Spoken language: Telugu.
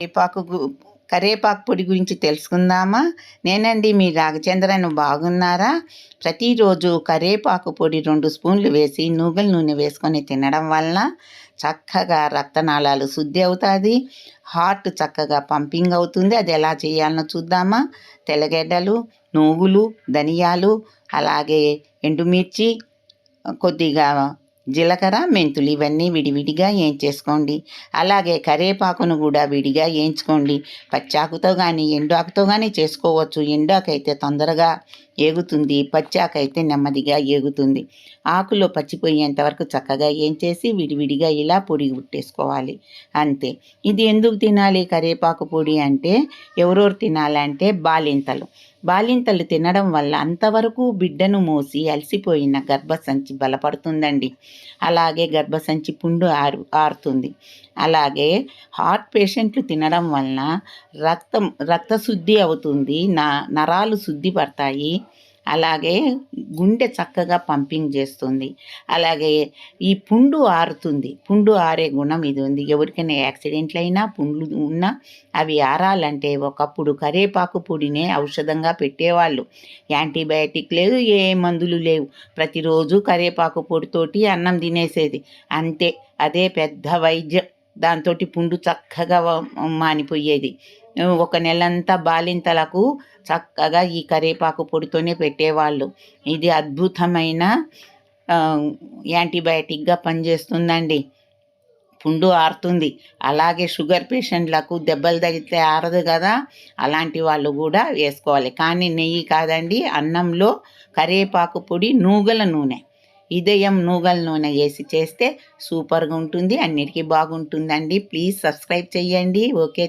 కరేపాకు గు- కరేపాకు పొడి గురించి తెలుసుకుందామా? నేనండి మీ రాగచంద్రను బాగున్నారా? ప్రతిరోజు కరేపాకు పొడి రెండు స్పూన్లు వేసి నూగల నూనె వేసుకొని తినడం వలన చక్కగా రక్తనాళాలు శుద్ధి అవుతుంది. హార్ట్ చక్కగా పంపింగ్ అవుతుంది. అది ఎలా చేయాలనో చూద్దామా? తెల్లగడ్డలు నువ్వులు ధనియాలు అలాగే ఎండుమిర్చి కొద్దిగా జీలకర్ర మెంతులు ఇవన్నీ విడివిడిగా వేయించేసుకోండి అలాగే కరివేపాకును కూడా విడిగా వేయించుకోండి పచ్చాకుతో కానీ ఎండాకుతో కానీ చేసుకోవచ్చు. ఎండాకైతే తొందరగా ఏగుతుంది. పచ్చాకైతే నెమ్మదిగా ఏగుతుంది. ఆకులో పచ్చిపోయేంత వరకు చక్కగా వేయించేసి విడివిడిగా ఇలా పొడి పుట్టేసుకోవాలి అంతే. ఇది ఎందుకు తినాలి కరివేపాకు పొడి అంటే ఎవరెవరు తినాలంటే బాలింతలు. బాలింతలు తినడం వల్ల అంతవరకు బిడ్డను మోసి అలసిపోయిన గర్భసంచి బలపడుతుందండి. అలాగే గర్భసంచి పుండు ఆరు ఆరుతుంది. అలాగే హార్ట్ పేషెంట్లు తినడం వలన రక్తం రక్తశుద్ధి అవుతుంది. నా నరాలు శుద్ధి పడతాయి అలాగే గుండె చక్కగా పంపింగ్ చేస్తుంది. అలాగే ఈ పుండు ఆరుతుంది. పుండు ఆరే గుణం ఇది ఉంది. ఎవరికైనా యాక్సిడెంట్లు అయినా పుండ్లు ఉన్నా అవి ఆరాలంటే ఒకప్పుడు కరేపాకు పొడినే ఔషధంగా పెట్టేవాళ్ళు. యాంటీబయాటిక్ లేదు ఏ మందులు లేవు. ప్రతిరోజు కరేపాకు పొడితోటి అన్నం తినేసేది. అంతే. అదే పెద్ద వైద్యం. దాంతో పుండు చక్కగా మానిపోయేది. ఒక నెలంతా బాలింతలకు చక్కగా ఈ కరేపాకు పొడితోనే పెట్టేవాళ్ళు. ఇది అద్భుతమైన యాంటీబయాటిక్గా పనిచేస్తుందండి. పుండు ఆరుతుంది. అలాగే షుగర్ పేషెంట్లకు దెబ్బలు తగిలితే ఆరదు కదా అలాంటి వాళ్ళు కూడా వేసుకోవాలి. కానీ నెయ్యి కాదండి అన్నంలో కరివేపాకు పొడి నూగల నూనె. ఇదయం నూగల నూనె వేసి చేస్తే సూపర్గా ఉంటుంది అన్నిటికీ బాగుంటుందండి. ప్లీజ్ సబ్స్క్రైబ్ చేయండి ఓకే.